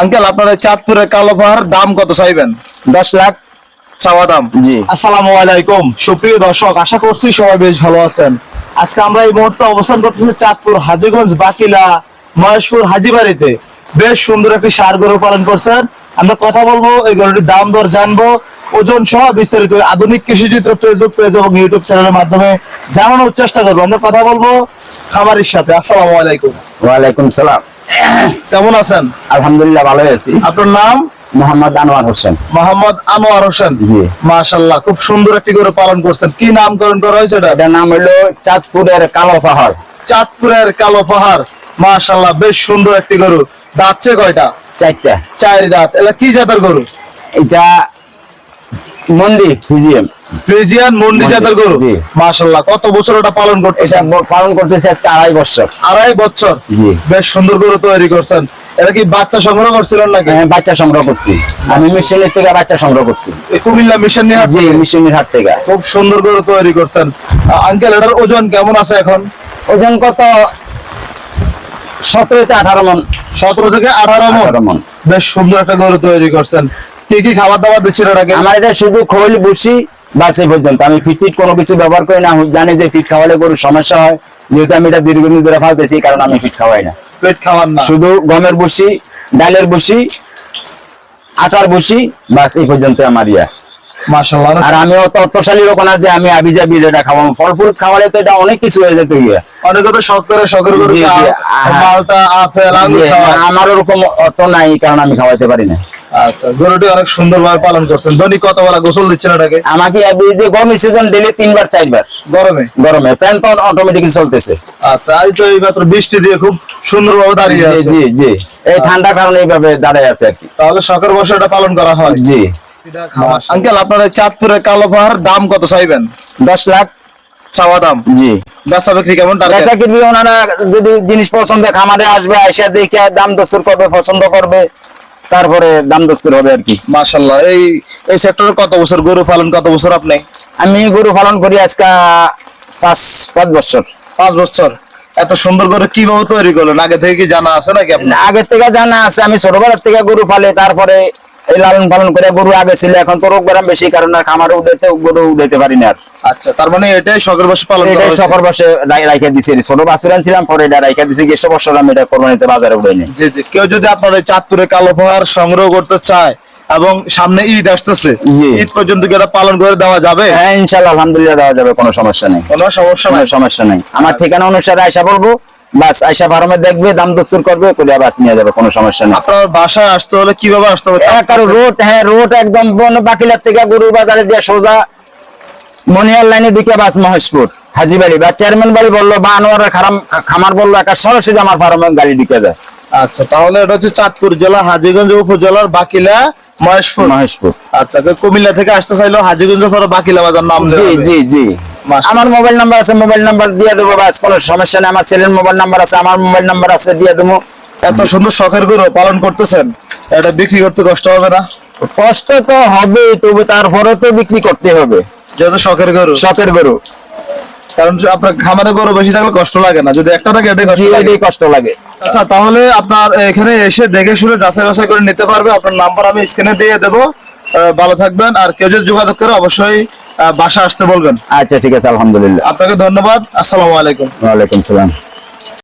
Uncle আপনার চাঁদপুরের কালো পাহাড় দাম কত চাইবেন? দশ লাখ। চাওয়া দাম। জি। আসসালামু আলাইকুম। সুপ্রিয় দর্শক আশা করছি সবাই বেশ ভালো আছেন। আজকে আমরা এই মুহূর্তে অবস্থান করতেছি চাঁদপুর হাজিগঞ্জ বাকিলা মহেশপুর হাজিবাড়িতে। বেশ সুন্দর একটি সার গরু পালন করছেন। আমরা কথা বলব এই গরুটির দাম দর জানব ওজন সহ বিস্তারিত আধুনিক কৃষি চিত্র ফেসবুক পেজ এবং ইউটিউব চ্যানেলের মাধ্যমে জানানোর চেষ্টা করব। আমরা কথা বলব খামারির সাথে। আসসালামু আলাইকুম। ওয়ালাইকুম সালাম। কেমন আছেন? আলহামদুলিল্লাহ ভালো আছি। আপনার নাম? মোহাম্মদ আনোয়ার হোসেন। মোহাম্মদ আনোয়ার হোসেন। জি। মাশাল্লাহ খুব সুন্দর একটি গরু পালন করছেন। কি নামকরণ করা হয়েছে এটা? নাম হলো চাঁদপুরের কালো পাহাড়। চাঁদপুরের কালো পাহাড়। মাশাল্লাহ বেশ সুন্দর একটি গরু। দাঁতছে কয়টা? চারটা। চার দাঁত। এটা কি জাতের গরু? এটা মন্দির ফিজিয়াম ফ্রিজিয়ান মন্ডি মন্ডি, জাতের গরু? জি। কত বছর ওটা পালন করতেছে পালন করতেছে আজকে আড়াই বছর। আড়াই বছর? বেশ সুন্দর গরু তৈরি করছেন। এটা কি বাচ্চা সংগ্রহ করছিলেন নাকি? হ্যাঁ, বাচ্চা সংগ্রহ করছি। আমি মিশনের থেকে বাচ্চা সংগ্রহ করছি। কুমিল্লা মিশন নিয়ে জি মিশনের হাট থেকে। খুব সুন্দর গরু তৈরি করছেন। আঙ্কেল এটার ওজন কেমন আছে এখন? ওজন কত? সতেরো থেকে আঠারো মন। সতেরো থেকে আঠারো আঠারো মন। বেশ সুন্দর একটা গরু তৈরি করছেন। কি কি খাবার দাবার দিচ্ছেন এটাকে আমার এটা শুধু খোল বুসি বাস এই পর্যন্ত। আমি ফিট কোনো কিছু ব্যবহার করি না। আমি জানি যে ফিট খাওয়ালে গরুর সমস্যা হয়। যেহেতু আমি এটা দীর্ঘদিন ধরে ফালতেছি কারণ আমি ফিট খাওয়াই না। পেট খাওয়ান না। শুধু গমের বুসি ডালের বুসি আটার বুসি বাস এই পর্যন্ত আমার ইয়া। আর আমি অত লোক না যে আমি আবি যাবি এটা খাওয়াবো ফল ফুল খাওয়ালে তো এটা অনেক কিছু হয়ে যেত ইয়া। অনেকে তো শখ করে শখের। মালটা আপেল খাওয়ায়। আমার ওরকম অর্থ নাই কারণ আমি খাওয়াইতে পারি না। আচ্ছা গরুটি অনেক সুন্দর পালন করছেন। দৈনিক কত বেলা গোসল দিচ্ছেন এটাকে? আমাকে যে গরম সিজন ডেলি তিনবার চারবার। গরমে? গরমে। প্যান তো চলতেছে। আচ্ছা আজ তো এই মাত্র বৃষ্টি দিয়ে খুব সুন্দর দাঁড়িয়ে আছে। জি জি। এই ঠান্ডা কারণে এইভাবে দাঁড়ায় আছে আর কি। তাহলে শখের বসে এটা পালন করা হয়। জি। আঙ্কেল আপনার চাঁদপুরের কালো পাহাড় দাম কত চাইবেন? দশ লাখ। চাওয়া দাম। জি। বেচা বিক্রি কেমন বেচা ওনারা যদি জিনিস পছন্দ খামারে আসবে আইসা দেখে দাম দস্তুর করবে পছন্দ করবে। তারপরে দাম দস্তুর হবে আর কি। মাশাল্লাহ এই এই সেক্টরে কত বছর গরু পালন কত বছর আপনি? আমি গরু পালন করি আজকে পাঁচ পাঁচ বছর। পাঁচ বছর। এত সুন্দর করে কীভাবে তৈরি করলেন? আগে থেকে কি জানা আছে নাকি আপনি আগের থেকে জানা আছে আমি ছোটবেলার থেকে গরু পালে তারপরে এই লালন পালন করে গরু আগে ছিল এখন তো রোগ ব্যায়াম বেশি কারণ আর খামারে উঠাইতে গরু উঠাইতে পারি না আর। আচ্ছা তার মানে এটাই শখের বসে পালন এটাই। সকর বসে রাইখা দিছি। ছোট বাছুরান ছিলাম পরে এটা রাইখা দিছি গেছে বছর আমি এটা কোরবানিতে বাজারে উঠাই নি জি জি। কেউ যদি আপনার এই চাঁদপুরে কালো পাহাড় সংগ্রহ করতে চায় এবং সামনে ঈদ আসতেছে ঈদ পর্যন্ত কি এটা পালন করে দেওয়া যাবে? হ্যাঁ ইনশাল্লাহ আলহামদুলিল্লাহ দেওয়া যাবে কোনো সমস্যা নেই। কোনো সমস্যা নাই। সমস্যা নেই। আমার ঠিকানা অনুসারে আয়সা বলব বাস আয়সা ফার্মে দেখবে দাম দস্তুর করবে করে বাস নিয়ে যাবে কোনো সমস্যা নেই। আপনার বাসায় আসতে হলে কীভাবে আসতে হবে? একার রোড হ্যাঁ রোড একদম বন বাকিলার থেকে গরুর বাজারে দিয়ে সোজা মনিয়ার লাইনে ঢুকে বাস মহেশপুর হাজিবাড়ি। বা চেয়ারম্যান বাড়ি বলল বা খারাম খামার বলল সরাসরি আমার ফার্মে গাড়ি ঢুকে দেয়। আচ্ছা তাহলে এটা হচ্ছে চাঁদপুর জেলা হাজিগঞ্জ উপজেলার বাকিলা মহেশপুর। মহেশপুর। আচ্ছা কুমিল্লা থেকে আসতে চাইলো হাজিগঞ্জ বাকিলা বাজার নাম জি জি জি। আমার মোবাইল নাম্বার আছে মোবাইল নাম্বার দিয়ে দেবো বাস কোনো সমস্যা নেই। আমার ছেলের মোবাইল নাম্বার আছে আমার মোবাইল নাম্বার আছে দিয়ে দেবো। এত সুন্দর শখের গরু পালন করতেছেন এটা বিক্রি করতে কষ্ট হবে না? কষ্ট তো হবে তবে তারপরে তো বিক্রি করতে হবে। যেহেতু শখের গরু। শখের গরু। কারণ আপনার খামারে গরু বেশি থাকলে কষ্ট লাগে না যদি একটা থাকে এটাই কষ্ট লাগে। আচ্ছা তাহলে আপনার এখানে এসে দেখে শুনে যাচাই বাছাই করে নিতে পারবে। আপনার নাম্বার আমি স্ক্রিনে দিয়ে দেবো। ভালো থাকবেন আর কেউ যদি যোগাযোগ করে অবশ্যই বাসা আসতে বলবেন। আচ্ছা ঠিক আছে আলহামদুলিল্লাহ। আপনাকে ধন্যবাদ। আসসালামু আলাইকুম। ওয়ালাইকুম সালাম।